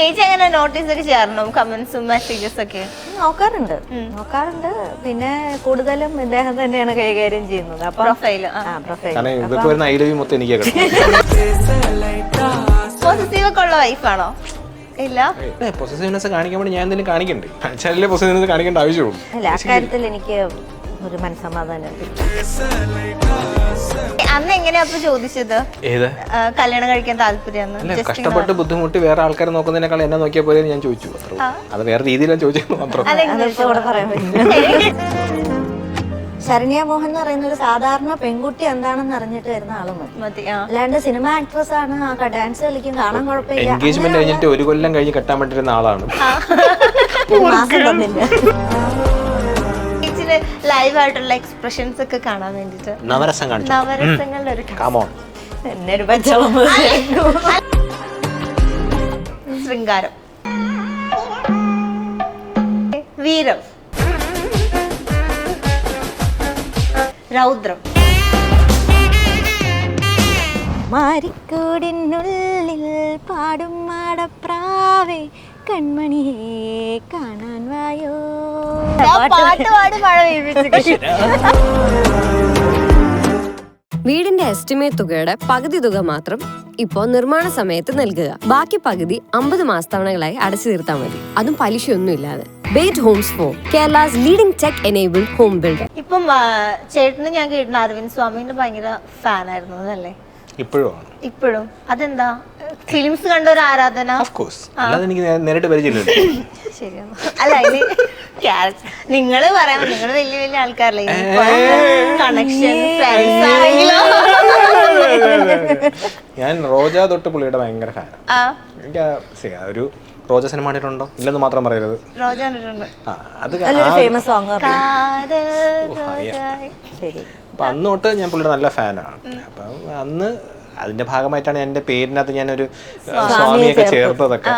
ചേച്ചി അങ്ങനെ നോട്ടീസ് ഒക്കെ ചെയ്യാറുണ്ടോ കമന്റ്സും മെസ്സേജസ് ഒക്കെ? നോക്കാറുണ്ട്. നോക്കാറുണ്ട്. പിന്നെ കൂടുതലും ഇദ്ദേഹം തന്നെയാണ് കൈകാര്യം ചെയ്യുന്നത്. പ്രൊഫൈൽ പോസിറ്റീവ് ഒക്കെ ഉള്ള വൈഫാണോ ഇല്ല. പൊസസീവ്നെസ് കാണിക്കാൻ വേണ്ടി ഞാൻ കാണിക്കണ്ടേ? കാണിച്ചാലേ പൊസസീവ്നെസ് കാണിക്കേണ്ട ആവശ്യമുള്ളൂ. അല്ല അക്കാര്യത്തിൽ എനിക്ക് ഒരു മനസ്സമാധാനമുണ്ട് അന്ന് എങ്ങനെയാ അപ്പൊ ചോദിച്ചത്? ഏത്? കല്യാണം കഴിക്കാൻ താല്പര്യം കഷ്ടപ്പെട്ട് ബുദ്ധിമുട്ടി വേറെ ആൾക്കാരെ നോക്കുന്നതിനേക്കാൾ എന്നെ നോക്കിയാൽ പോലെ ഞാൻ ചോദിച്ചു അത്രേ അത് വേറെ രീതിയിലാണ് ചോദിച്ചത് മാത്രം. ശരണ്യ മോഹൻ എന്ന് പറയുന്ന ഒരു സാധാരണ പെൺകുട്ടി എന്താണെന്ന് അറിഞ്ഞിട്ട് വരുന്ന ആളും മതി. അല്ലാണ്ട് സിനിമ ആക്ട്രസ് ആണ് ഡാൻസ് കളിക്കും കാണാൻ കുഴപ്പമില്ല. എൻഗേജ്മെന്റ് കഴിഞ്ഞിട്ട് ഒരു കൊല്ലം കഴിഞ്ഞ് കെട്ടാൻ പറ്റിരുന്ന ആളാണ്. മാസം തന്നില്ല. ലൈവ് ആയിട്ടുള്ള എക്സ്പ്രഷൻസ് ഒക്കെ കാണാൻ വേണ്ടിട്ട് നവരസം കാണിച്ചു? നവരസങ്ങളുടെ ഒരു കാമോൺ എന്നെ ഒരു പച്ചളം ശൃംഗാരം. വീരം. രൗദ്രം. മാരിക്കൂടിനുള്ളിൽ പാടും മാടപ്രാവേ. കൺമണിയെ കാണാൻ വായോ? പാട്ട് പാടി മഴ വീടിന്റെ എസ്റ്റിമേറ്റ് തുകയുടെ പകുതി തുക മാത്രം ഇപ്പോൾ നിർമ്മാണ സമയത്ത് നൽകുക. ബാക്കി പകുതി അമ്പത് മാസത്തവണകളായി അടച്ചു തീർത്താൽ മതി. അതും പലിശയൊന്നും ഇല്ലാതെ. ബേറ്റ് homes for Kerala's leading tech enabled home builder ഇപ്പം ചേട്ടന് ഞാൻ കേട്ടിട്ടുണ്ട് അരവിന്ദ് സ്വാമിന്റെ ഭയങ്കര ഫാനായിരുന്നു അല്ലേ? ഇപ്പോഴും ആണ്. ഇപ്പോഴും. അതെന്താ? ഫിലിംസ് കണ്ട ഒരു ആരാധന? ഓഫ് കോഴ്സ് അല്ലാതെ എനിക്ക് നേരിട്ട് പരിചയമില്ല ശരിയാണ് അല്ല ഇനി നിങ്ങൾ പറയാം. നിങ്ങൾ വലിയ വലിയ ആൾക്കാരല്ലേ. കണക്ഷൻ ഞാൻ റോജ തൊട്ട് പുള്ളിയുടെ ഭയങ്കര ഫാൻ ആ. എനിക്ക് ഒരു റോജ സിനിമ കണ്ടിട്ടുണ്ടോ? ഇല്ലെന്ന് മാത്രം പറയരുത്. റോജ കണ്ടിട്ടുണ്ട്. ആ അത് ഫേമസ് സോങ് അപ്പൊ അന്ന് തൊട്ട് ഞാൻ പുള്ളിയുടെ നല്ല ഫാനാണ്. അപ്പം അന്ന് അതിന്റെ ഭാഗമായിട്ടാണ് എന്റെ പേരിനകത്ത് ഞാനൊരു സ്വാമിയൊക്കെ ചേർത്തതൊക്കെ.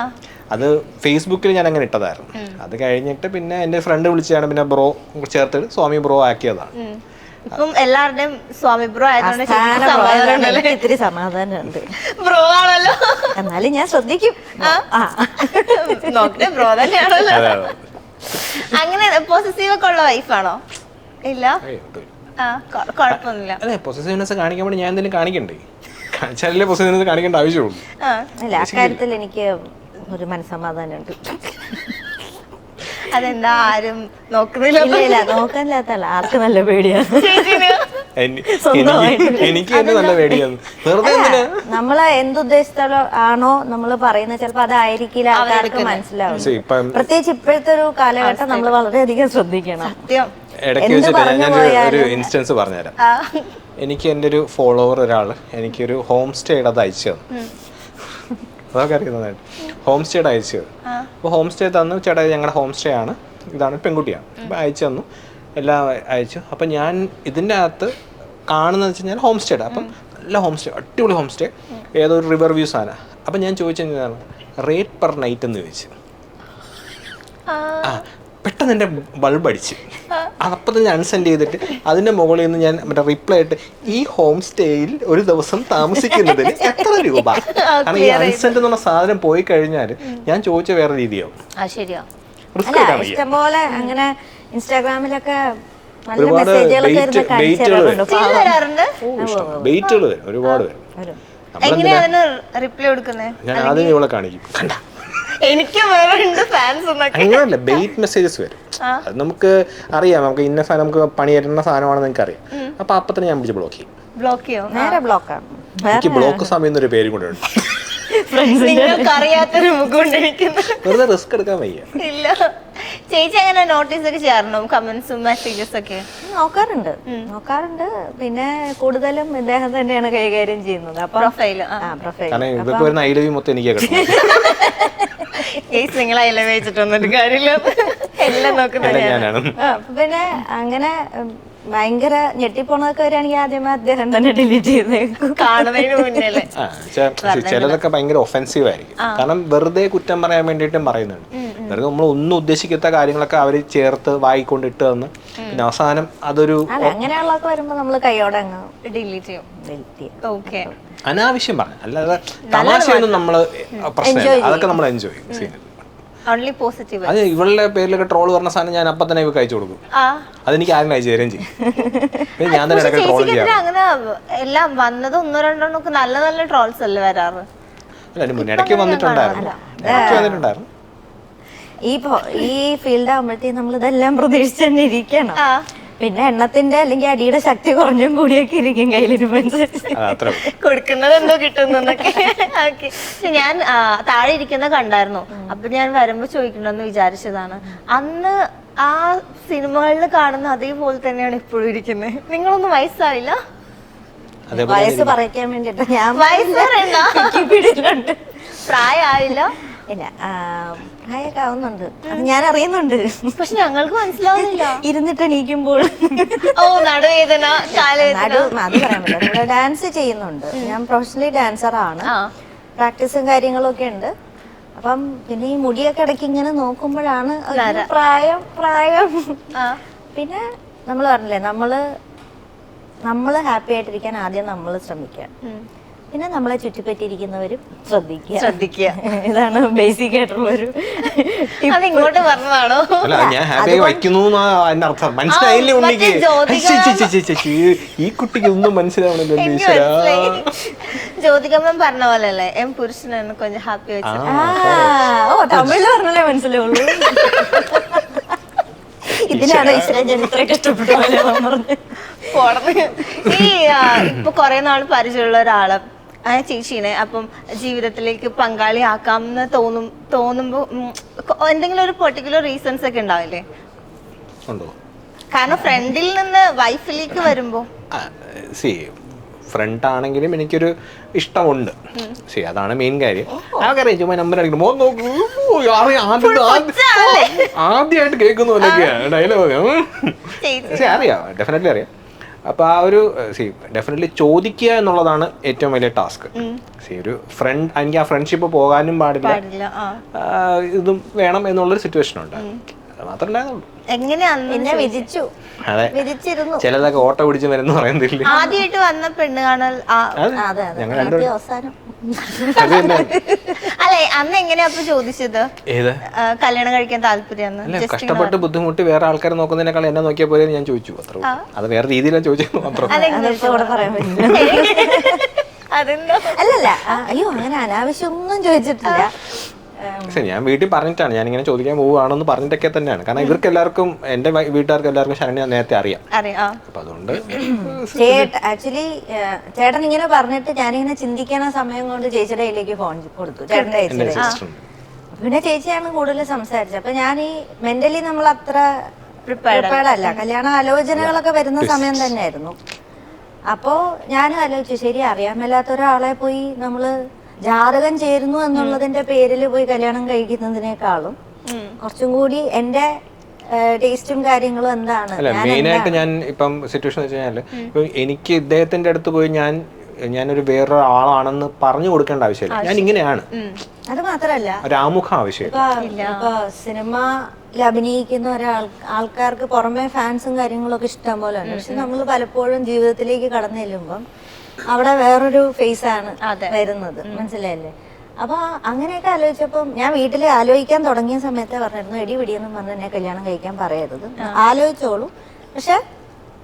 അത് ഫേസ്ബുക്കിൽ ഞാൻ അങ്ങനെ ഇട്ടതായിരുന്നു അത് കഴിഞ്ഞിട്ട് പിന്നെ എന്റെ ഫ്രണ്ട് വിളിച്ചാണ് പിന്നെ ബ്രോ ചേർത്തിട്ട് സ്വാമി ബ്രോ ആക്കിയതാണ് ഉം. ഇപ്പം എല്ലാവരുടെയും സ്വാമി ബ്രോ ആയതുകൊണ്ട് ഇത്തിരി സമാധാനമുണ്ട്. ബ്രോ ആണല്ലോ. എന്നാലും ഞാൻ ശ്രദ്ധിക്കും. നോക്കട്ടെ ബ്രോ തന്നെയാണല്ലോ. അങ്ങനെ പോസിറ്റീവ് ഒക്കെ ഉള്ള വൈഫാണോ ഇല്ല? കുഴപ്പമൊന്നുമില്ല അതെ പൊസസീവ്നെസ് കാണിക്കാൻ വേണ്ടി ഞാൻ എന്തെങ്കിലും കാണിക്കണ്ടേ? കാണിച്ചാലേ പൊസസീവ്നെസ് കാണിക്കേണ്ട ആവശ്യമുള്ളൂ. ആ. അല്ല അക്കാര്യത്തിൽ എനിക്ക് ഒരു മനസ്സമാധാനമുണ്ട്. അതെന്താ? ആരും നോക്കുന്നില്ല. ഇല്ല ഇല്ല നോക്കാനില്ലാത്തല്ല ആർക്ക് നല്ല പേടിയാണ് എനിക്ക് എനിക്ക് തന്നെ നല്ല പേടിയാണ്. വെറുതെ നമ്മൾ എന്തുദ്ദേശിച്ചാലോ ആണോ നമ്മൾ പറയുന്നത് ചിലപ്പോ അതായിരിക്കില്ല ആൾക്കാർക്ക് മനസ്സിലാവും. പ്രത്യേകിച്ച് ഇപ്പോഴത്തെ ഒരു കാലഘട്ടം നമ്മൾ വളരെയധികം ശ്രദ്ധിക്കണം. സത്യം. ഇടയ്ക്ക് വെച്ചിട്ട് ഞാൻ ഒരു ഇൻസ്റ്റൻസ് പറഞ്ഞുതരാം. എനിക്ക് എന്റെ ഒരു ഫോളോവർ ഒരാൾ എനിക്കൊരു ഹോം സ്റ്റേയുടെ അത് അയച്ചു തന്നു. അതൊക്കെ അറിയുന്നതായിട്ട് ഹോം സ്റ്റേയുടെ അയച്ചു തന്നു. അപ്പോൾ ഹോം സ്റ്റേ തന്നു. ചേട്ടാ ഞങ്ങളുടെ ഹോം സ്റ്റേ ആണ്. ഇതാണ് പെൺകുട്ടിയാണ്. അപ്പോൾ അയച്ചു തന്നു. എല്ലാം അയച്ചു. അപ്പം ഞാൻ ഇതിന്റെ അകത്ത് കാണുന്നത് വെച്ച് കഴിഞ്ഞാൽ ഹോം സ്റ്റേയുടെ അപ്പം നല്ല ഹോം സ്റ്റേ അടിപൊളി ഹോം സ്റ്റേ ഏതോ ഒരു റിവർ വ്യൂസ് ആണ് അപ്പം ഞാൻ ചോദിച്ചു കഴിഞ്ഞാൽ റേറ്റ് പെർ നൈറ്റ് എന്ന് ചോദിച്ചു. ആ പെട്ടെന്ന് എന്റെ ബൾബ് അടിച്ച്. അപ്പം തന്നെ അൺസെൻഡ് ചെയ്തിട്ട് അതിന്റെ മുകളിൽ നിന്ന് ഞാൻ മറ്റേ റിപ്ലൈ ആയിട്ട് ഈ ഹോം സ്റ്റേയിൽ ഒരു ദിവസം താമസിക്കുന്നതിന് എത്ര രൂപ? കാരണം ഈ അൺസെൻഡ് എന്നുള്ള സാധനം പോയി കഴിഞ്ഞാൽ ഞാൻ ചോദിച്ച വേറെ രീതിയാവും ഇഷ്ടംപോലെ അങ്ങനെ ഇൻസ്റ്റാഗ്രാമിലൊക്കെ ഒരുപാട് ബെയ്റ്റുകൾ വരും. ഒരുപാട് വരും. ഞാൻ ആദ്യം ഇവളെ കാണിക്കും. കണ്ട? എനിക്ക് വേറെ ഉണ്ട് ഫാൻസ് എന്നൊക്കെ. അങ്ങനെയല്ല ബെയ്റ്റ് മെസ്സേജസ് വരും. അത് നമുക്ക് അറിയാം. നമുക്ക് ഇന്ന സാധനം നമുക്ക് പണി തരുന്ന സാധനമാണെന്ന് നിങ്ങൾക്ക് അറിയാം അപ്പൊ അപ്പൊ തന്നെ ഞാൻ വിളിച്ച് ബ്ലോക്ക് ചെയ്യും. ബ്ലോക്ക് ചെയ്യോ? നേരെ ബ്ലോക്ക് എനിക്ക് ബ്ലോക്ക് സമയം എന്നൊരു പേരും കൂടെ ഉണ്ട്. നിങ്ങൾക്ക് അറിയാത്തൊരു മുഖം കൊണ്ടിരിക്കുന്നു. വെറുതെ റിസ്ക് എടുക്കാൻ വയ്യ. ഇല്ല. ചേച്ചി അങ്ങനെ നോട്ടീസ് ഒക്കെ ചെയ്യാറുണ്ടോ? കമന്റ്സും മെസ്സേജസ് ഒക്കെ. നോക്കാറുണ്ട്. നോക്കാറുണ്ട്. പിന്നെ കൂടുതലും ഇദ്ദേഹം തന്നെയാണ് കൈകാര്യം ചെയ്യുന്നത്. അപ്പൊ പ്രൊഫൈൽ കാരണം ഇവർക്ക് വരുന്ന ഐ മൊത്തം എനിക്ക് കേസ് നിങ്ങൾ വെച്ചിട്ടൊന്നും കാര്യമില്ല. എല്ലാം നോക്കുന്നത് പിന്നെ അങ്ങനെ ഭയങ്കര ഞെട്ടിപ്പോണതൊക്കെ വരികയാണെങ്കിൽ ആദ്യമേ അദ്ദേഹം തന്നെ ഡിലീറ്റ് ചെയ്തേക്കും കാണുന്നതിന് മുന്നേ അല്ലേ ആ, ചെ- ചിലതൊക്കെ ഭയങ്കര ഒഫൻസീവ് ആയിരിക്കും. കാരണം വെറുതെ കുറ്റം പറയാൻ വേണ്ടിയിട്ടും പറയുന്നുണ്ട്. വെറുതെ നമ്മൾ ഒന്നും ഉദ്ദേശിക്കാത്ത കാര്യങ്ങളൊക്കെ അവർ ചേർത്ത് വായിക്കൊണ്ടിട്ട് തന്ന് പിന്നെ അവസാനം അതൊരു അല്ല അങ്ങനെയുള്ളതൊക്കെ വരുമ്പോ നമ്മൾ കൈയോടെ അങ്ങ് ഡിലീറ്റ് ചെയ്യും. delete ചെയ്യും. ഓക്കെ അനാവശ്യം പറഞ്ഞു അല്ലാതെ തമാശയൊന്നും നമ്മൾ പ്രശ്നമില്ല. അതൊക്കെ നമ്മൾ എൻജോയ് ചെയ്യും. ഓൺലി പോസിറ്റീവ് അത് ഇവളുടെ പേരിലൊക്കെ ട്രോൾ പറഞ്ഞ സാധനം ഞാൻ അപ്പം തന്നെ ഇവ അയച്ചു കൊടുക്കും. ആ. അതെനിക്ക് ആരും അയച്ചു തരും ചെയ്യും. ഞാൻ തന്നെ ഇടയ്ക്ക് ട്രോൾ ചെയ്യാം അങ്ങനെ എല്ലാം വന്നത് ഒന്നോ രണ്ടോ നല്ല നല്ല ട്രോൾസ് അല്ലേ വരാറ്? ഇടയ്ക്ക് വന്നിട്ടുണ്ടായിരുന്നു. വന്നിട്ടുണ്ടായിരുന്നു. ഈ ഈ ഫീൽഡ് ആകുമ്പോഴത്തേക്കും നമ്മൾ ഇതെല്ലാം പ്രതീക്ഷിച്ച് തന്നെ ഇരിക്കണം. ആ. പിന്നെ എണ്ണത്തിന്റെ അല്ലെങ്കിൽ അടിയുടെ ശക്തി കുറഞ്ഞും കൂടിയൊക്കെ ഇരിക്കും കയ്യിലിരുമ്പോ അനുസരിച്ച് അത് അത്രേ കൊടുക്കുന്നത് എന്തോ കിട്ടുന്നൊക്കെ ഞാൻ താഴെ ഇരിക്കുന്ന കണ്ടായിരുന്നു. അപ്പൊ ഞാൻ വരുമ്പോ ചോദിക്കണമെന്ന് വിചാരിച്ചതാണ്. അന്ന് ആ സിനിമകളിൽ കാണുന്ന അതേപോലെ തന്നെയാണ് ഇപ്പോഴും ഇരിക്കുന്നത്. നിങ്ങളൊന്നും വയസ്സായില്ല? അതേപോലെ വയസ്സ് പറയാൻ വേണ്ടിട്ട് ഞാൻ വയസ്സ് പ്രായമായില്ല? ഇല്ല പ്രായമൊക്കെ ആവുന്നുണ്ട് അത് ഞാൻ അറിയുന്നുണ്ട്. പക്ഷെ ഞങ്ങൾക്ക് മനസ്സിലാവുന്നില്ല. ഇരുന്നിട്ട് എണീക്കുമ്പോൾ. ഓ നടുവേദന അത് പറയാൻ പറ്റില്ല. ഡാൻസ് ചെയ്യുന്നുണ്ട്. ഞാൻ പ്രൊഫഷണലി ഡാൻസർ ആണ് പ്രാക്ടീസും കാര്യങ്ങളും ഒക്കെ ഉണ്ട്. അപ്പം പിന്നെ ഈ മുടിയൊക്കെ ഇടയ്ക്ക് ഇങ്ങനെ നോക്കുമ്പോഴാണ് പ്രായം പ്രായം. പിന്നെ നമ്മൾ പറഞ്ഞില്ലേ നമ്മൾ നമ്മൾ ഹാപ്പി ആയിട്ടിരിക്കാൻ ആദ്യം നമ്മൾ ശ്രമിക്കുക. പിന്നെ നമ്മളെ ചുറ്റിപ്പറ്റിയിരിക്കുന്നവരും ശ്രദ്ധിക്കുക. ശ്രദ്ധിക്കുക. ഇതാണ് ബേസിക് ആയിട്ടുള്ള ഒരു അത് ഇങ്ങോട്ട് പറഞ്ഞതാണോ? അല്ല ഞാൻ ഹാപ്പി വയ്ക്കുന്നു എന്നാ അർത്ഥം. മനസ്സിലായില്ലേ ഉണ്ണിക്ക്. ഈ കുട്ടിക്ക് ഒന്നും മനസ്സിലാവണല്ലോ ജ്യോതികമ്മൻ പറഞ്ഞ പോലെ അല്ലേ എം പുരുഷനാണ് കൊഞ്ചം ഹാപ്പി വെച്ചത് ഓ തമിഴിൽ പറഞ്ഞല്ലേ മനസ്സിലാവുള്ളൂ. ഇതിനാണ് ഇത്ര കഷ്ടപ്പെട്ടു പറഞ്ഞു ഈ ഇപ്പൊ കൊറേ നാൾ പരിചയമുള്ള ഒരാൾ ആ ചേച്ചീനെ അപ്പം ജീവിതത്തിലേക്ക് പങ്കാളിയാക്കാം എന്ന് തോന്നും തോന്നുമ്പോ എന്തെങ്കിലും ഒരു പെർട്ടിക്കുലർ റീസൺസ് ഒക്കെ ഉണ്ടാവില്ലേ? ഉണ്ടോ? കാരണം ഫ്രണ്ടിൽ നിന്ന് വൈഫിലേക്ക് വരുമ്പോ. സി ഫ്രണ്ട് ആണെങ്കിലും എനിക്കൊരു ഇഷ്ടമുണ്ട്. സി അതാണ് മെയിൻ കാര്യം. ചുമ്മാ നമ്പർ അടിക്കണം മോൻ നോക്കൂ ആദ്യമായിട്ട് കേൾക്കുന്ന പോലെയൊക്കെയാണ് ഡയലോഗ് അറിയാം ഡെഫിനറ്റ്ലി അറിയാം. അപ്പോൾ ആ ഒരു സി ഡെഫിനറ്റ്ലി ചോദിക്കുക എന്നുള്ളതാണ് ഏറ്റവും വലിയ ടാസ്ക് സി ഒരു ഫ്രണ്ട് എനിക്ക് ആ ഫ്രണ്ട്ഷിപ്പ് പോകാനും പാടില്ല. ഇതും വേണം എന്നുള്ളൊരു സിറ്റുവേഷൻ ഉണ്ട്. വിധിച്ചു. വിധിച്ചിരുന്നു. ചിലതൊക്കെ ഓട്ടോ പിടിച്ച് വരുന്ന പറയുന്നില്ല. ആദ്യമായിട്ട് വന്ന പെണ്ണ് കാണൽ ഞങ്ങൾ അവസാനം. അല്ലെ അന്ന് എങ്ങനെയാ അപ്പൊ ചോദിച്ചത്? ഏത്? കല്യാണം കഴിക്കാൻ താല്പര്യം കഷ്ടപ്പെട്ട് ബുദ്ധിമുട്ടി വേറെ ആൾക്കാരെ നോക്കുന്നതിനേക്കാൾ എന്നെ നോക്കിയാൽ പോലെ ഞാൻ ചോദിച്ചു അത്ര അത് വേറെ രീതിയിലാണ് ചോദിച്ചത് മാത്രം. അല്ലല്ല അയ്യോ അങ്ങനെ അനാവശ്യം ഒന്നും ചോദിച്ചിട്ടില്ല. ശരി ഞാൻ വീട്ടിൽ പറഞ്ഞിട്ടാണ്. ഞാൻ ഇങ്ങനെ ചോദിക്കാൻ പോവുകയാണെന്ന് പറഞ്ഞിട്ടൊക്കെ തന്നെയാണ്. കാരണം ഇവർക്ക് എല്ലാവർക്കും എന്റെ വീട്ടുകാർക്ക് എല്ലാവർക്കും ശരണ്യ നേരത്തെ അറിയാം. അപ്പൊ അതുകൊണ്ട് ആക്ച്വലി ചേട്ടൻ ഇങ്ങനെ പറഞ്ഞിട്ട് ഞാനിങ്ങനെ ചിന്തിക്കണ സമയം കൊണ്ട് ചേച്ചിയുടെ കയ്യിലേക്ക് ഫോൺ കൊടുത്തു. ചേട്ടന്റെ പിന്നെ ചേച്ചിയാണ് കൂടുതൽ സംസാരിച്ചത്. അപ്പൊ ഞാൻ ഈ മെന്റലി നമ്മൾ അത്ര പ്രിപ്പയർഡ് അല്ല. കല്യാണ ആലോചനകളൊക്കെ വരുന്ന സമയം തന്നെയായിരുന്നു. അപ്പോ ഞാനും ആലോചിച്ചു ശരി അറിയാൻ മേലാത്ത ഒരാളെ പോയി നമ്മൾ ജാതകം ചേരുന്നു എന്നുള്ളതിന്റെ പേരിൽ പോയി കല്യാണം കഴിക്കുന്നതിനേക്കാളും കുറച്ചും കൂടി എന്റെ ടേസ്റ്റും കാര്യങ്ങളും എന്താണ്? അല്ല ഞാൻ മെയിൻ ആയിട്ട് ഞാൻ ഇപ്പം സിറ്റുവേഷൻ വെച്ച് കഴിഞ്ഞാൽ ഇപ്പൊ എനിക്ക് ഇദ്ദേഹത്തിന്റെ അടുത്ത് പോയി ഞാൻ ഞാനൊരു വേറൊരു ആളാണെന്ന് പറഞ്ഞു കൊടുക്കേണ്ട ആവശ്യമില്ല. ഞാൻ ഇങ്ങനെയാണ്. അത് മാത്രല്ല. ഒരാമുഖ ആമുഖം ആവശ്യമില്ല. സിനിമയിൽ അഭിനയിക്കുന്ന ഒരാൾ ആൾക്കാർക്ക് പുറമെ ഫാൻസും കാര്യങ്ങളൊക്കെ ഇഷ്ടം പോലെ ഉണ്ട് പക്ഷെ നമ്മൾ പലപ്പോഴും ജീവിതത്തിലേക്ക് കടന്നു ചെല്ലുമ്പം അവിടെ വേറൊരു ഫേസ് ആണ് വരുന്നത്. മനസ്സിലായില്ലേ? അപ്പൊ അങ്ങനെയൊക്കെ ആലോചിച്ചപ്പം ഞാൻ വീട്ടിൽ ആലോചിക്കാൻ തുടങ്ങിയ സമയത്തെ പറഞ്ഞിരുന്നു എടി പിടിയെന്നും പറഞ്ഞ് എന്നെ കല്യാണം കഴിക്കാൻ പറയരുത്. ആലോചിച്ചോളൂ. പക്ഷെ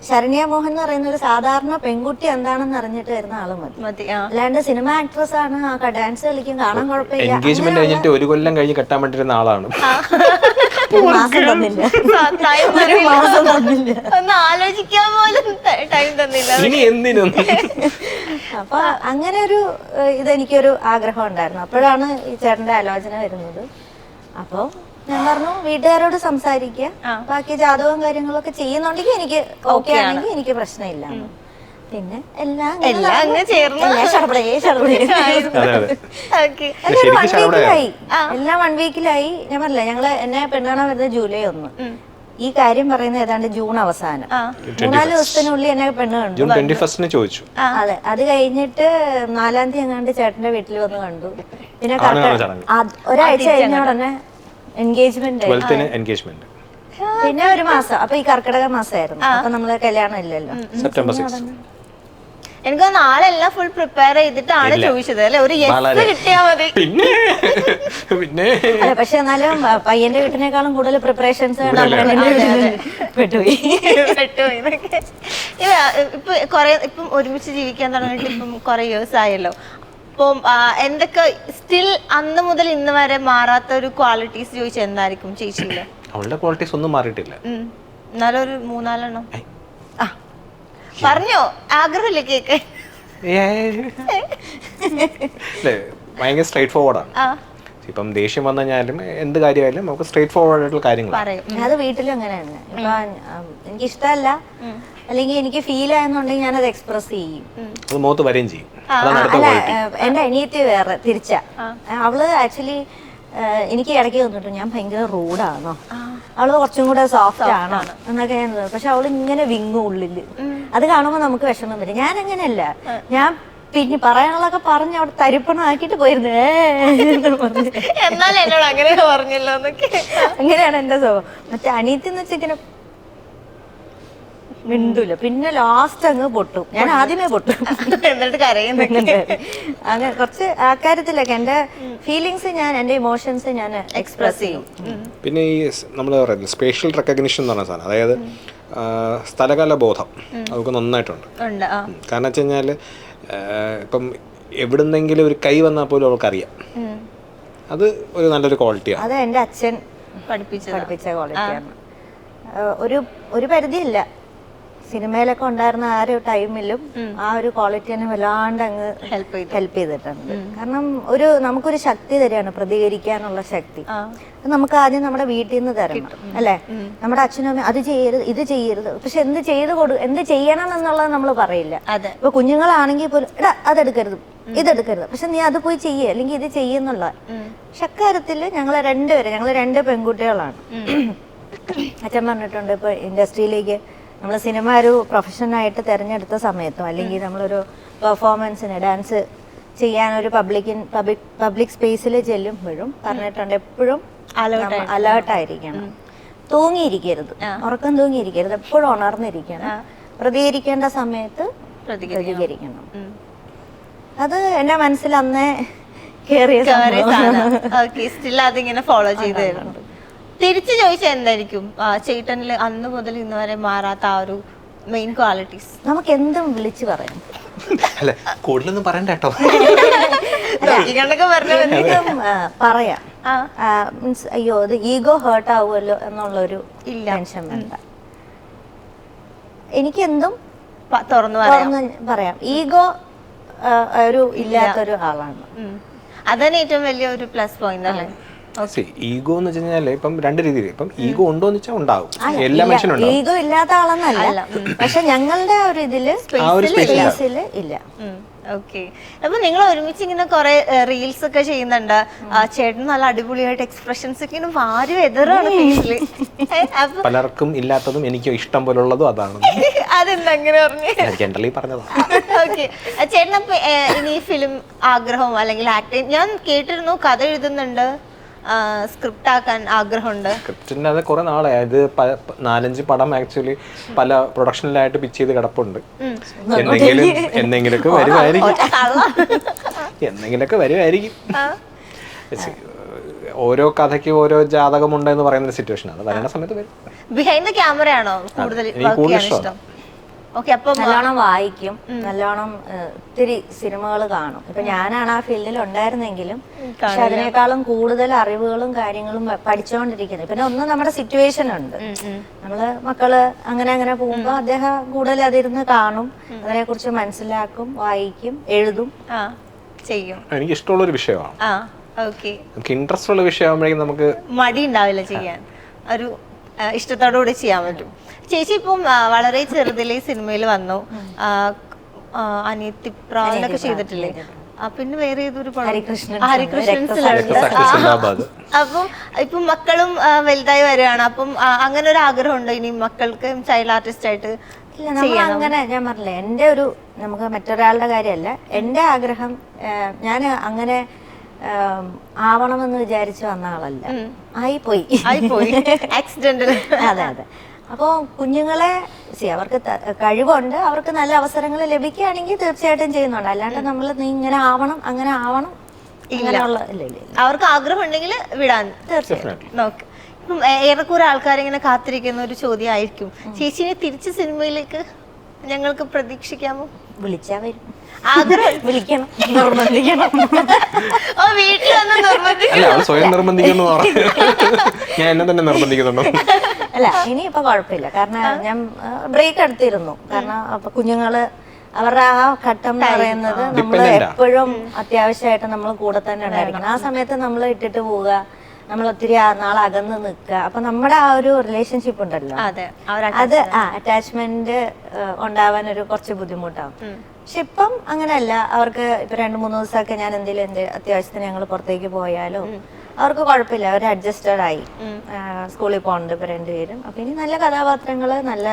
ശരണ്യ മോഹൻ എന്ന് പറയുന്ന ഒരു സാധാരണ പെൺകുട്ടി എന്താണെന്ന് അറിഞ്ഞിട്ട് വരുന്ന ആൾ മതി. മതി അല്ലാണ്ട് സിനിമ ആക്ട്രസ് ആണ് ആ ഡാൻസ് കളിക്കും കാണാൻ കുഴപ്പമില്ല. എൻഗേജ്മെന്റ് കഴിഞ്ഞിട്ട് ഒരു കൊല്ലം കഴിഞ്ഞ് കെട്ടാൻ പറ്റിരുന്ന ആളാണ്. ഒന്ന് ആലോചിക്കാൻ പോലും ടൈം തന്നില്ല. ഇനി എന്തിനൊന്നും? അപ്പൊ അങ്ങനെ ഒരു ഇതെനിക്കൊരു ആഗ്രഹം ഉണ്ടായിരുന്നു. അപ്പോഴാണ് ഈ ചേട്ടന്റെ ആലോചന വരുന്നത്. അപ്പൊ ഞാൻ പറഞ്ഞു വീട്ടുകാരോട് സംസാരിക്കുക ബാക്കി ജാതകവും കാര്യങ്ങളൊക്കെ ചെയ്യുന്നുണ്ടെങ്കിൽ എനിക്ക് ഓക്കെ ആണെങ്കിൽ എനിക്ക് പ്രശ്നമില്ല. പിന്നെ എല്ലാം എല്ലാം അങ്ങ് നടന്നു. ചേർന്ന്. എല്ലാം വൺ വീക്കിലായി ഞാൻ പറഞ്ഞില്ല ഞങ്ങൾ എന്നെ പെണ്ണാണ് വരുന്നത് ജൂലൈ ഒന്ന്. ഈ കാര്യം പറയുന്നത് ഏതാണ്ട് ജൂൺ അവസാനം. മൂന്നാൽ ദിവസത്തിനുള്ളിൽ എന്നെ പെണ്ണ് കണ്ടു. ജൂൺ ട്വന്റി ഫസ്റ്റിന് ചോദിച്ചു അതെ അത് കഴിഞ്ഞിട്ട് നാലാം തീയതി എങ്ങാണ്ട് ചേട്ടന്റെ വീട്ടിൽ വന്ന് കണ്ടു. പിന്നെ. ഒരാഴ്ച കഴിഞ്ഞ ഉടനെ എൻഗേജ്മെന്റ് എൻഗേജ്മെന്റ് പിന്നെ ഒരു മാസം. അപ്പൊ ഈ കർക്കിടക മാസമായിരുന്നു. അപ്പൊ നമ്മൾ കല്യാണം ഇല്ലല്ലോ. സെപ്റ്റംബർ സിക്സ് എനിക്ക് നാളെല്ലാം ആളെല്ലാം ഫുൾ പ്രിപ്പയർ ചെയ്തിട്ടാണ് ചോദിച്ചത്. അല്ലെ? ഒരു യെസ്. കിട്ടിയാ മതി. പിന്നെ? പിന്നെ? അല്ല പക്ഷെ എന്നാലും പയ്യന്റെ വീട്ടിനേക്കാളും കൂടുതൽ പ്രിപ്പറേഷൻസ് പെട്ടുപോയി. പെട്ടുപോയി ഇപ്പൊ കൊറേ ഇപ്പം ഒരുമിച്ച് ജീവിക്കാൻ തുടങ്ങിയിട്ട് ഇപ്പം കൊറേ ഇയേഴ്സ് ആയല്ലോ. അപ്പം എന്തൊക്കെ സ്റ്റിൽ അന്ന് മുതൽ ഇന്ന് വരെ മാറാത്ത ഒരു ക്വാളിറ്റീസ് ചോദിച്ചാൽ എന്തായിരിക്കും ചേച്ചിയില്ല അവളുടെ ക്വാളിറ്റീസ് ഒന്നും മാറിയിട്ടില്ല. ഉം. എന്നാലും ഒരു മൂന്നാലെണ്ണം. പറഞ്ഞോ ആഗ്രഹമില്ലേ കേക്ക്? ഭയങ്കര സ്ട്രൈറ്റ് ഫോർവേഡാണ് ആണ് ഇപ്പം ദേഷ്യം വന്നാലും എന്ത് കാര്യമായാലും നമുക്ക് സ്ട്രേറ്റ് ഫോർവേഡ് ആയിട്ടുള്ള കാര്യങ്ങൾ പറയും. അത് വീട്ടിലും അങ്ങനെയാണ്. ഇപ്പൊ എനിക്ക് ഇഷ്ടമല്ല അല്ലെങ്കിൽ എനിക്ക് ഫീൽ ആയെന്നുണ്ടെങ്കിൽ ഞാനത് എക്സ്പ്രസ് ചെയ്യും. അത് മുഖത്ത് വരെയും ചെയ്യും. അല്ല എന്റെ അനിയത്തി വേറെ തിരിച്ചാ. അവൾ ആക്ച്വലി എനിക്ക് ഇടയ്ക്ക് തോന്നിട്ടു ഞാൻ ഭയങ്കര റൂഡാണോ അവൾ കുറച്ചും കൂടെ സോഫ്റ്റ് ആണ്? എന്നൊക്കെ ഞാൻ പക്ഷെ അവൾ ഇങ്ങനെ വിങ്ങും ഉള്ളിൽ. അത് കാണുമ്പോ നമുക്ക് വിഷമം വരും. ഞാൻ അങ്ങനെയല്ല ഞാൻ പിന്നെ പറയാനുള്ളതൊക്കെ പറഞ്ഞ് അവിടെ തരിപ്പണമാക്കിട്ട് പോയിരുന്നു. എന്നാൽ എന്നോട് അങ്ങനെ പറഞ്ഞല്ലോ എന്നൊക്കെ അങ്ങനെയാണ് എന്റെ സ്വഭാവം. മറ്റേ അനിയത്തി എന്ന് വെച്ചിങ്ങനെ മിണ്ടൂല. പിന്നെ ലാസ്റ്റ് അങ്ങ് പൊട്ടും. ഞാൻ ആദ്യമേ പൊട്ടും. എന്നിട്ട് കരയുന്നുണ്ട് അങ്ങനെ കുറച്ച് ആക്കാര്യത്തിലൊക്കെ എന്റെ ഫീലിങ്സ് ഞാൻ എന്റെ ഇമോഷൻസ് ഞാൻ എക്സ്പ്രസ് ചെയ്യും. പിന്നെ ഈ നമ്മൾ പറയുന്നത് സ്പേഷ്യൽ റെക്കഗ്നിഷൻ എന്ന് പറഞ്ഞ സാധനം. അതായത് സ്ഥലകാല ബോധം നമുക്ക് നന്നായിട്ടുണ്ട്. ആ. കാരണം വെച്ച് കഴിഞ്ഞാൽ ഇപ്പം എവിടുന്നെങ്കിലും ഒരു കൈ വന്നാൽ പോലും അവൾക്കറിയാം. അറിയാം അത് ഒരു നല്ലൊരു ക്വാളിറ്റിയാണ് അത് എന്റെ അച്ഛൻ പഠിപ്പിച്ച പഠിപ്പിച്ച ക്വാളിറ്റിയാണ് ഒരു ഒരു പരിധിയില്ല. സിനിമയിലൊക്കെ ഉണ്ടായിരുന്ന ആ ഒരു ടൈമിലും ആ ഒരു ക്വാളിറ്റി തന്നെ വല്ലാണ്ട് അങ്ങ് ഹെൽപ്പ് ചെയ്തു. ഹെൽപ്പ് ചെയ്തിട്ടുണ്ട്. കാരണം ഒരു നമുക്കൊരു ശക്തി തരികയാണ് പ്രതികരിക്കാനുള്ള ശക്തി. നമുക്ക് ആദ്യം നമ്മുടെ വീട്ടിൽ നിന്ന് തരണം അല്ലെ? നമ്മുടെ അച്ഛനും അമ്മയും അത് ചെയ്യരുത് ഇത് ചെയ്യരുത്. പക്ഷെ എന്ത് ചെയ്ത് കൊടു എന്ത് ചെയ്യണം എന്നുള്ളത് നമ്മൾ പറയില്ല. ഇപ്പൊ കുഞ്ഞുങ്ങളാണെങ്കിൽ പോലും എടാ അതെടുക്കരുത് ഇതെടുക്കരുത്. പക്ഷെ നീ അത് പോയി ചെയ്യേ അല്ലെങ്കിൽ ഇത് ചെയ്യുന്നുള്ള. പക്ഷെ അക്കാര്യത്തിൽ ഞങ്ങൾ രണ്ടുപേരും ഞങ്ങൾ രണ്ട് പെൺകുട്ടികളാണ്. അച്ഛൻ പറഞ്ഞിട്ടുണ്ട് ഇപ്പൊ ഇൻഡസ്ട്രിയിലേക്ക് നമ്മൾ സിനിമ ഒരു പ്രൊഫഷനായിട്ട് തിരഞ്ഞെടുത്ത സമയത്തും അല്ലെങ്കിൽ നമ്മളൊരു പെർഫോമൻസിന് ഡാൻസ് ചെയ്യാൻ ഒരു പബ്ലിക്കിൻ പബ്ലിക് പബ്ലിക് സ്പേസിൽ ചെല്ലുമ്പോഴും പറഞ്ഞിട്ടുണ്ട് എപ്പോഴും അലേർട്ടായിരിക്കണം തൂങ്ങിയിരിക്കരുത്. ഉറക്കം തൂങ്ങിയിരിക്കരുത്. എപ്പോഴും ഉണർന്നിരിക്കണം. പ്രതികരിക്കേണ്ട സമയത്ത് പ്രതികരിക്കണം. അത് എന്റെ മനസ്സിൽ അന്നേ കേറിയ അതിങ്ങനെ ഫോളോ ചെയ്ത് തരുന്നുണ്ട് തിരിച്ചു ചോദിച്ചാൽ എന്തായിരിക്കും? ചേട്ടനിൽ ചേട്ടനിൽ അന്ന് മുതൽ ഇന്ന് വരെ മാറാത്ത ആ ഒരു മെയിൻ ക്വാളിറ്റീസ് നമുക്ക് എന്തും വിളിച്ചു പറയാം. അല്ലെ കൂടുതലൊന്നും പറയണ്ട കേട്ടോ. എന്തും ആ, പറയാം. ആ. മീൻസ് അയ്യോ അത് ഈഗോ ഹേർട്ട് ആവുമല്ലോ എന്നുള്ളൊരു ഇല്ല. ടെൻഷൻ വേണ്ട. എനിക്ക് എന്തും പ- തുറന്നു പറയാം. തുറന്ന് പറയാം. ഈഗോ ഒരു ഇല്ലാത്തൊരു ആളാണ്. ഉം. അതാണ് ഏറ്റവും വലിയ ഒരു പ്ലസ് പോയിന്റ് അല്ലേ? ഈഗോ എന്ന് വെച്ച് കഴിഞ്ഞാൽ ഇപ്പം രണ്ട് രീതിയിൽ ഇപ്പം ഈഗോ ഉണ്ടോ എന്ന് വെച്ചാൽ ഉണ്ടാവും. എല്ലാ മനുഷ്യനും ഉണ്ടാവും ഈഗോ ഇല്ലാത്ത ആളെന്നല്ല പക്ഷെ ഞങ്ങളുടെ ഒരു ഇതിൽ ഇല്ല. ഓക്കെ അപ്പൊ നിങ്ങൾ ഒരുമിച്ച് ഇങ്ങനെ കുറെ റീൽസ് ഒക്കെ ചെയ്യുന്നുണ്ട്. ചേട്ടൻ നല്ല അടിപൊളിയായിട്ട് എക്സ്പ്രഷൻസ് ഒക്കെ ഇങ്ങനെ വാരി എതിറാണ് ഫേസിൽ അപ്പൊ പലർക്കും ഇല്ലാത്തതും എനിക്ക് ഇഷ്ടം പോലുള്ളതും അതാണ്. അതെന്താ അങ്ങനെ പറഞ്ഞു ജനറലി പറഞ്ഞതാണ് ഓക്കെ ചേട്ടൻ അപ്പൊ ഇനി ഫിലിം ആഗ്രഹം അല്ലെങ്കിൽ ആക്ടിങ് ഞാൻ കേട്ടിരുന്നു കഥ എഴുതുന്നുണ്ട്. സ്ക്രിപ്റ്റ് ആക്കാൻ ആഗ്രഹമുണ്ട്. സ്ക്രിപ്റ്റിന്റെ അത് കുറെ നാളായി. പ- നാലഞ്ച് പടം ആക്ച്വലി പല പ്രൊഡക്ഷനിലായിട്ട് പിച്ച് ചെയ്ത് കിടപ്പുണ്ട്. എന്തെങ്കിലും എന്തെങ്കിലുമൊക്കെ വരുമായിരിക്കും എന്തെങ്കിലുമൊക്കെ വരുമായിരിക്കും ഓരോ കഥയ്ക്ക് ഓരോ ജാതകമുണ്ട് എന്ന് പറയുന്ന സിറ്റുവേഷൻ ആണ്. വരണ സമയത്ത് വരും. ബിഹൈൻഡ് ദ ക്യാമറ ആണോ? കൂടുതൽ ഇഷ്ടം? ഓക്കെ അപ്പം നല്ലോണം വായിക്കും നല്ലോണം ഒത്തിരി സിനിമകൾ കാണും. ഇപ്പൊ ഞാനാണ് ആ ഫീൽഡിൽ ഉണ്ടായിരുന്നെങ്കിലും പക്ഷെ അതിനേക്കാളും കൂടുതൽ അറിവുകളും കാര്യങ്ങളും പഠിച്ചുകൊണ്ടിരിക്കുന്നത് പിന്നെ ഒന്ന് നമ്മുടെ സിറ്റുവേഷൻ ഉണ്ട്. നമ്മൾ മക്കൾ അങ്ങനെ അങ്ങനെ പോകുമ്പോ അദ്ദേഹം കൂടുതൽ അതിരുന്ന് കാണും. അതിനെ കുറിച്ച് മനസ്സിലാക്കും വായിക്കും എഴുതും. ആ ചെയ്യും. എനിക്ക് ഇഷ്ടമുള്ള ഒരു വിഷയമാണ്. ആ ഓക്കെ. നമുക്ക് ഇൻട്രസ്റ്റ് ഉള്ള വിഷയമാകുമ്പോഴേക്കും നമുക്ക് മടി ഉണ്ടാവില്ല ചെയ്യാൻ. ഒരു ഇഷ്ടത്തോടുകൂടി ചെയ്യാൻ പറ്റും. ചേച്ചി ഇപ്പം വളരെ ചെറുതിലെ സിനിമയിൽ വന്നു. ആ, അനിയത്തിപ്രാവനൊക്കെ ചെയ്തിട്ടില്ലേ? പിന്നെ വേറെ ഏതൊരു പടം? ഹരികൃഷ്ണൻസിലുണ്ട്. അപ്പം ഇപ്പം മക്കളും വലുതായി വരികയാണ്. അപ്പം അങ്ങനെ ഒരു ആഗ്രഹം ഉണ്ടോ ഇനി മക്കൾക്ക് ചൈൽഡ് ആർട്ടിസ്റ്റ് ആയിട്ട് അങ്ങനെ ഞാൻ പറഞ്ഞില്ലേ എന്റെ ഒരു നമുക്ക് മറ്റൊരാളുടെ കാര്യമല്ല. എന്റെ ആഗ്രഹം ഞാൻ അങ്ങനെ ആവണമെന്ന് വിചാരിച്ചു വന്ന ആളല്ല. ആയി പോയി ആക്സിഡന്റൽ അതെ അതെ. അപ്പോൾ കുഞ്ഞുങ്ങളെ അവർക്ക് കഴിവുണ്ട്. അവർക്ക് നല്ല അവസരങ്ങൾ ലഭിക്കുകയാണെങ്കിൽ തീർച്ചയായിട്ടും ചെയ്യുന്നുണ്ട്. അല്ലാണ്ട് നമ്മൾ നീ ഇങ്ങനെ ആവണം അങ്ങനെ ആവണം ഇങ്ങനെയുള്ള. അവർക്ക് ആഗ്രഹം ഉണ്ടെങ്കിൽ വിടാൻ നോക്ക് ഇപ്പം ഏ- ഏറെക്കുറെ ആൾക്കാരിങ്ങനെ കാത്തിരിക്കുന്ന ഒരു ചോദ്യമായിരിക്കും. ചേച്ചിനെ തിരിച്ച് സിനിമയിലേക്ക് ഞങ്ങൾക്ക് പ്രതീക്ഷിക്കാമോ? വിളിച്ചാ വരും. വിളിക്കണം. നിർബന്ധിക്കണം. ഓ വീട്ടിൽ വന്ന് അല്ല അവൾ സ്വയം നിർബന്ധിക്കുന്നു പറഞ്ഞു. ഞാൻ എന്നെ തന്നെ നിർബന്ധിക്കുന്നുണ്ടോ? അല്ല ഇനിയിപ്പോ കുഴപ്പമില്ല. കാരണം ഞാൻ ബ്രേക്ക് എടുത്തിരുന്നു. കാരണം അപ്പൊ കുഞ്ഞുങ്ങൾ അവരുടെ ആ ഘട്ടം എന്ന് പറയുന്നത് നമ്മൾ Dependent ആ. എപ്പോഴും അത്യാവശ്യമായിട്ട് നമ്മൾ കൂടെ തന്നെ ഉണ്ടായിരിക്കണം. ആ സമയത്ത് നമ്മൾ ഇട്ടിട്ട് പോവുക നമ്മൾ ഒത്തിരി ആ- നാളെ അകന്ന് നിൽക്കുക. അപ്പൊ നമ്മുടെ ആ ഒരു റിലേഷൻഷിപ്പ് ഉണ്ടല്ലോ. അതെ അവർ അത് ആ അറ്റാച്ച്മെന്റ് ഉണ്ടാവാൻ ഒരു കുറച്ച് ബുദ്ധിമുട്ടാവും. പക്ഷെ ഇപ്പം അങ്ങനെയല്ല അവർക്ക് ഇപ്പൊ രണ്ട് മൂന്ന് ദിവസമൊക്കെ ഞാൻ എന്തെങ്കിലും എന്റെ അത്യാവശ്യത്തിന് ഞങ്ങൾ പുറത്തേക്ക് പോയാലോ അവർക്ക് കുഴപ്പമില്ല. അവർ അഡ്ജസ്റ്റഡ് ആയി. സ്കൂളിൽ പോകുന്നുണ്ട് ഇപ്പൊ രണ്ടുപേരും. അപ്പൊ ഇനി നല്ല കഥാപാത്രങ്ങൾ നല്ല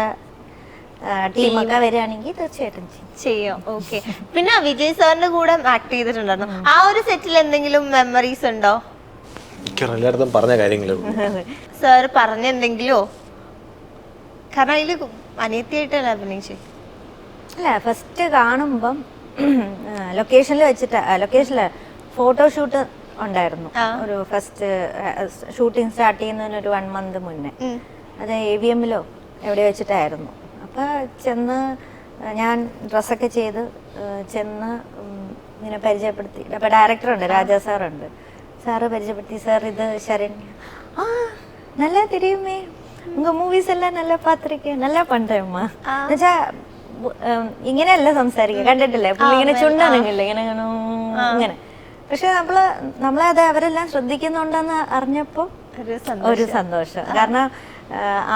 ടീമൊക്കെ വരികയാണെങ്കിൽ തീർച്ചയായിട്ടും ചെയ്യും. ഓക്കെ പിന്നെ വിജയ് സാറിന്റെ കൂടെ ആക്ട് ചെയ്തിട്ടുണ്ടായിരുന്നു. ആ ഒരു സെറ്റിൽ എന്തെങ്കിലും മെമ്മറീസ് ഉണ്ടോ? എല്ലായിടത്തും പറഞ്ഞ കാര്യങ്ങളേ സാർ പറഞ്ഞെന്തെങ്കിലോ? കാരണം അതിൽ അനിയത്തിയായിട്ടല്ല അഭിനയിച്ചേ? അല്ല ഫസ്റ്റ് കാണുമ്പം ലൊക്കേഷനിൽ വെച്ചിട്ട് ലൊക്കേഷനിൽ ഫോട്ടോഷൂട്ട് ഉണ്ടായിരുന്നു. ഒരു ഫസ്റ്റ് ഷൂട്ടിംഗ് സ്റ്റാർട്ട് ചെയ്യുന്നതിന് ഒരു വൺ മന്ത് മുന്നേ. അത് എ വി എമ്മിലോ എവിടെ വെച്ചിട്ടായിരുന്നു. അപ്പൊ ചെന്ന് ഞാൻ ഡ്രസ്സൊക്കെ ചെയ്ത് ചെന്ന് ഇങ്ങനെ പരിചയപ്പെടുത്തി. അപ്പൊ ഡയറക്ടർ ഉണ്ട് രാജാ സാറുണ്ട് സാറ് പരിചയപ്പെടുത്തി സാർ ഇത് ശരൺ. ആ നല്ല തിരിയുമേ ഉങ്ക മൂവീസ് എല്ലാം നല്ല പാത്തിരിക്കുക നല്ല പണ്ടേമ്മ എന്നുവെച്ചാ ഇങ്ങനെയല്ല സംസാരിക്കുക. കണ്ടിട്ടില്ലേ? പുള്ളി ഇങ്ങനെ ചുണ്ടനങ്ങില്ല ഇങ്ങനെ ഇങ്ങനെ. പക്ഷെ നമ്മൾ നമ്മളെ അത് അവരെല്ലാം ശ്രദ്ധിക്കുന്നുണ്ടെന്ന് അറിഞ്ഞപ്പോ ഒരു ഒരു സന്തോഷം. കാരണം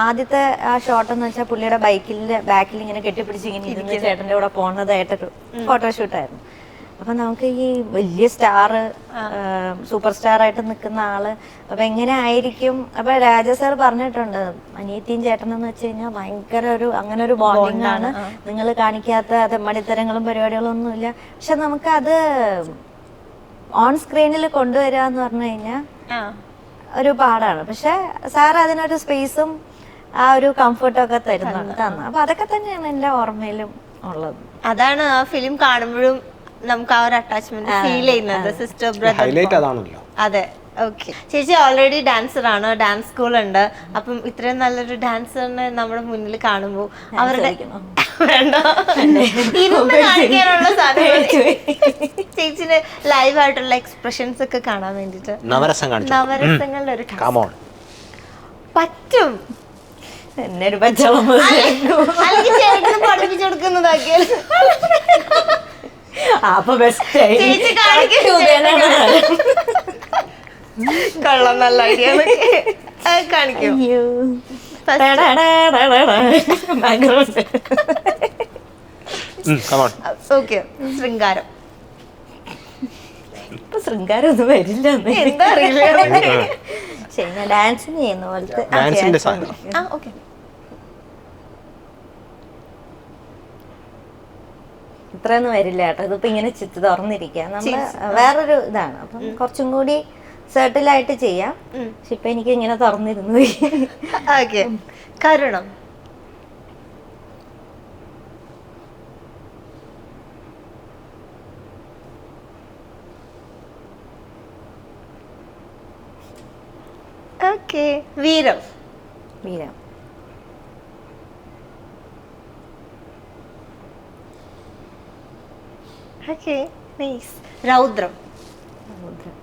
ആദ്യത്തെ ആ ഷോട്ട് എന്ന് വെച്ചാൽ പുള്ളിയുടെ ബൈക്കിന്റെ ബാക്കിൽ ഇങ്ങനെ കെട്ടിപ്പിടിച്ച് ഇങ്ങനെ ഇരുന്ന് ചേട്ടന്റെ കൂടെ പോണതായിട്ടൊരു ഫോട്ടോഷൂട്ടായിരുന്നു അപ്പൊ നമുക്ക് ഈ വലിയ സ്റ്റാർ സൂപ്പർ സ്റ്റാർ ആയിട്ട് നിൽക്കുന്ന ആൾ. അപ്പൊ എങ്ങനെ ആയിരിക്കും? അപ്പൊ രാജ സാർ പറഞ്ഞിട്ടുണ്ട് അനിയത്തിയും ചേട്ടനെന്ന് വെച്ച് കഴിഞ്ഞാൽ ഭയങ്കര ഒരു അങ്ങനെ ഒരു ബോണ്ടിങ് ആണ് നിങ്ങൾ കാണിക്കാത്ത അത് മടിത്തരങ്ങളും പരിപാടികളും ഒന്നുമില്ല. പക്ഷെ നമുക്ക് അത് ഓൺ സ്ക്രീനിൽ കൊണ്ടുവരിക എന്ന് പറഞ്ഞു കഴിഞ്ഞാൽ ഒരു പാടാണ്. പക്ഷെ സാർ അതിനൊരു സ്പേസും ആ ഒരു കംഫർട്ടും ഒക്കെ തരുന്നുണ്ട് തന്നു അപ്പൊ അതൊക്കെ തന്നെയാണ് എന്റെ ഓർമ്മയിലും ഉള്ളത്. അതാണ് ആ ഫിലിം കാണുമ്പോഴും നമുക്ക് ആ ഒരു അറ്റാച്ച്മെന്റ് ഫീൽ ചെയ്യുന്നത് സിസ്റ്റർ ബ്രദർ ഹൈലൈറ്റ് അതാണല്ലോ. അതെ ഓക്കെ ചേച്ചി ഓൾറെഡി ഡാൻസർ ആണ് ഡാൻസ് സ്കൂൾ ഉണ്ട്. അപ്പം ഇത്രയും നല്ലൊരു ഡാൻസറിനെ നമ്മുടെ മുന്നിൽ കാണുമ്പോൾ അവരുടെ വേണ്ട. ഇരുന്ന് കാണിക്കാനുള്ള സാധനം ചേച്ചിന് ലൈവ് ആയിട്ടുള്ള എക്സ്പ്രഷൻസ് ഒക്കെ കാണാൻ വേണ്ടിട്ട് നവരസം കാണിച്ചു. നവരസങ്ങളുടെ ഒരു പറ്റും. എന്നെ ഒരു പച്ചളം പഠിപ്പിച്ചെടുക്കുന്നതാക്കിയാൽ അപ്പൊ ബെസ്റ്റ് കൊള്ളാം നല്ല ഐഡിയ കാണിക്കും. ഓക്കെ ശൃംഗാരം. ഇപ്പൊ ശൃംഗാരം ഒന്നും വരില്ല എന്താ അറിയില്ല. ഡാൻസിങ് ചെയ്യുന്ന പോലത്തെ ആ, ഡാൻസിന്റെ dance സാധനം ആ ഓക്കെ ഇത്രയൊന്നും വരില്ല കേട്ടോ. ഇതിപ്പോ ഇങ്ങനെ ചിത്ത് തുറന്നിരിക്കുക നമ്മൾ വേറൊരു ഇതാണ്. അപ്പം കുറച്ചും കൂടി സെർട്ടിലായിട്ട് ചെയ്യാം. പക്ഷെ ഇപ്പൊ എനിക്ക് ഇങ്ങനെ തുറന്നിരുന്നു. കാരണം ഓക്കെ. കരുണം? ഓക്കെ. വീരം? വീരം. ഓക്കെ നൈസ് രൗദ്രം സമുദ്രം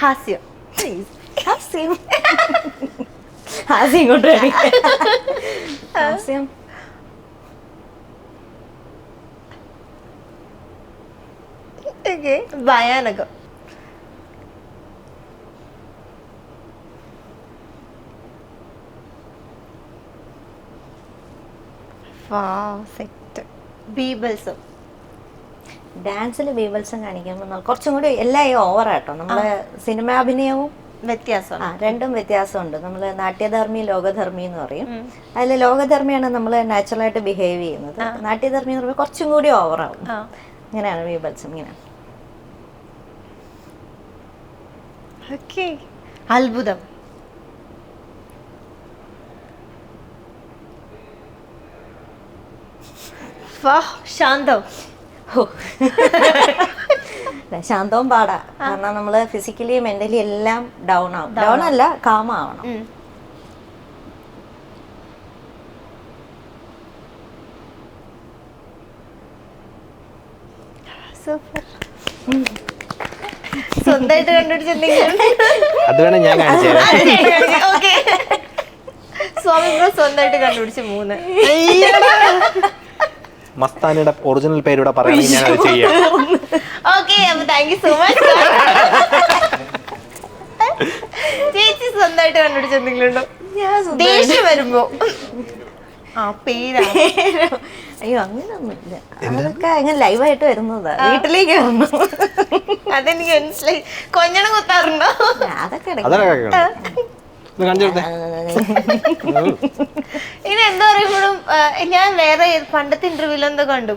ഹാസ്യം നൈസ് ഹാസ്യം ഹാസ്യം ഇങ്ങോട്ട് വരി ഹാസ്യം ഓക്കെ ഭയാനകം Set ബീബൽസം ഡാൻസിൽ ബീബിൾസും കാണിക്കുമ്പോൾ കുറച്ചും കൂടി എല്ലാം ഓവർ ആട്ടോ. നമ്മളെ സിനിമാഭിനയവും വ്യത്യാസം ആ രണ്ടും വ്യത്യാസമുണ്ട്. നമ്മൾ നാട്യധർമ്മി ലോകധർമ്മി എന്ന് പറയും. അതിൽ ലോകധർമ്മിയാണ് നമ്മൾ നാച്ചുറലായിട്ട് ബിഹേവ് ചെയ്യുന്നത്. നാട്യധർമ്മി എന്ന് പറയുമ്പോൾ കുറച്ചും കൂടി ഓവറാവും ഇങ്ങനെയാണ് ബീഭത്സം ഇങ്ങനെ. ഓക്കെ അത്ഭുതം. വാ. ശാന്തം. അല്ല, ശാന്തവും പാടാ. കാരണം നമ്മൾ ഫിസിക്കലി മെന്റലി എല്ലാം ഡൗൺ ആവും. ഡൗൺ അല്ല കാം ആവണം. സൂപ്പർ സ്വന്തമായിട്ട് കണ്ടുപിടിച്ചെന്തെങ്കിലും അത് വേണേ ഞാൻ സ്വാമി സ്വന്തമായിട്ട് കണ്ടുപിടിച്ച് മൂന്ന്. മസ്താനിയുടെ ഒറിജിനൽ പേരൂടെ പറയുകയാണെങ്കിൽ ഞാൻ അത് ചെയ്യാം. ഓക്കെ അപ്പൊ താങ്ക് യു സോ മച്ച് ചേച്ചി സ്വന്തമായിട്ട് കണ്ടുപിടിച്ച എന്തെങ്കിലും ഉണ്ടോ ദേഷ്യം വരുമ്പോ. ആ പേരാ. അയ്യോ അങ്ങനൊന്നുമില്ല. അതൊക്കെ അങ്ങനെ ലൈവായിട്ട് വരുന്നതാ. വീട്ടിലേക്ക് വരുന്നു അതെനിക്ക് മനസ്സിലായി. കൊഞ്ഞണം കുത്താറുണ്ടോ? അതൊക്കെ അതൊക്കെ. ഇത് ഇനി എന്താ പറയുമ്പോഴും ഞാൻ വേറെ പണ്ടത്തെ ഇന്റർവ്യൂവിൽ എന്തോ കണ്ടു?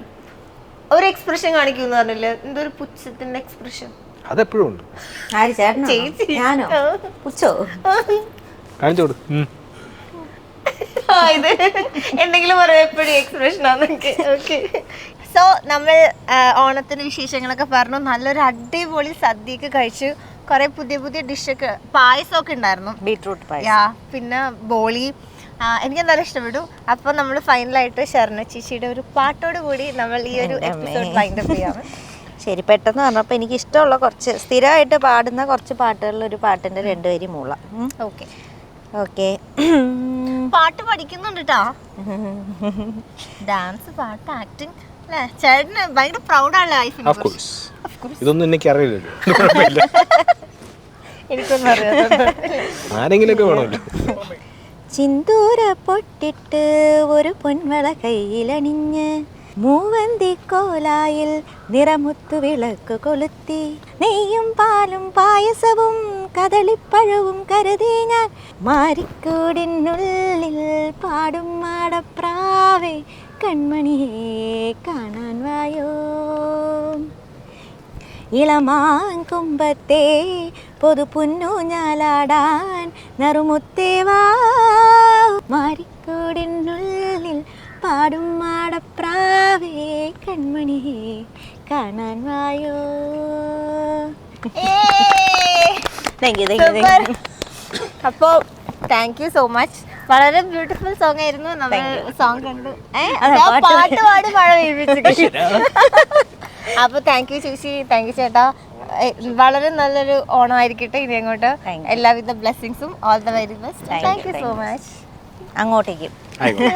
ഒരു എക്സ്പ്രഷൻ കാണിക്കും പറഞ്ഞില്ലേ? എന്തോ ഒരു പുച്ഛത്തിന്റെ എക്സ്പ്രഷൻ അതെപ്പോഴും ഉണ്ട്. ആര് ചേട്ടനോ ചേച്ചി. ഞാനോ? പുച്ചോ കാണിച്ചു കൊടു. ആ, ഇത് എന്തെങ്കിലും പറയാം എപ്പോഴും എക്സ്പ്രഷൻ ആണെന്നൊക്കെ ഓക്കെ സോ നമ്മൾ ആ, ഓണത്തിന് വിശേഷങ്ങളൊക്കെ പറഞ്ഞു. നല്ലൊരു അടിപൊളി സദ്യയൊക്കെ കഴിച്ചു. കുറെ പുതിയ പുതിയ ഡിഷൊക്കെ പായസമൊക്കെ ഉണ്ടായിരുന്നു. ബീട്രൂട്ട് പായസം. യാ പിന്നെ ബോളി. എനിക്ക് എന്തായാലും ഇഷ്ടപ്പെട്ടു. അപ്പൊ നമ്മൾ ഫൈനലായിട്ട് ശരണ ചേച്ചിയുടെ ഒരു പാട്ടോട് കൂടി നമ്മൾ ഈ ഒരു എപ്പിസോഡ് ഫൈൻഡ് അപ്പ് ചെയ്യാം. ശരി പെട്ടെന്ന് പറഞ്ഞപ്പോൾ എനിക്ക് ഇഷ്ടമുള്ള കുറച്ച് സ്ഥിരമായിട്ട് പാടുന്ന കുറച്ച് പാട്ടുകളിൽ ഒരു പാട്ടിന്റെ രണ്ടുപേരി മൂള. ഓക്കെ. ഓക്കെ. പാട്ട് പഠിക്കുന്നുണ്ട് കേട്ടോ ഡാൻസ് പാട്ട് ആക്ടിങ്. അല്ലേ? ചേട്ടന് ഭയങ്കര പ്രൗഡാണല്ലേ ഓഫ് കോഴ്സ് ഇതൊന്നും എനിക്ക് അറിയില്ലല്ലോ. എനിക്കൊന്നും അറിയാം ആരെങ്കിലുമൊക്കെ വേണമല്ലോ. ചിന്തൂര പൊട്ടിട്ട് ഒരു പൊൻവള കയ്യിലണിഞ്ഞ് മൂവന്തി കോലായിൽ നിറമുത്തു വിളക്ക് കൊളുത്തി. നെയ്യും പാലും പായസവും കദളിപ്പഴവും കരുതി ഞാൻ മാരിക്കൂടിനുള്ളിൽ പാടും മാടപ്രാവേ. കൺമണിയെ കാണാൻ വായോ? ഇളമാങ്കുമ്പത്തെ പൊതു പുന്നൂഞ്ഞാലാടാൻ നറുമുത്തേവാ മാരിക്കോടിനുള്ളിൽ പാടും മാടപ്രാവേ കൺമണിയെ കാണാൻ വായോ? താങ്ക് യു താങ്ക് യു അപ്പോൾ താങ്ക് യു സോ മച്ച് വളരെ ബ്യൂട്ടിഫുൾ സോങ് ആയിരുന്നു. നമ്മൾ സോങ് കണ്ടു. പാട്ട് പാടി മഴ പെയ്യിപ്പിച്ചു അപ്പൊ താങ്ക് യു ചേച്ചി താങ്ക് യു ചേട്ടാ. വളരെ നല്ലൊരു ഓണം ആയിരിക്കട്ടെ ഇനി അങ്ങോട്ട്. എല്ലാവിധ ബ്ലെസ്സിങ്സും all the very best thank you so much അങ്ങോട്ടേക്കും. Okay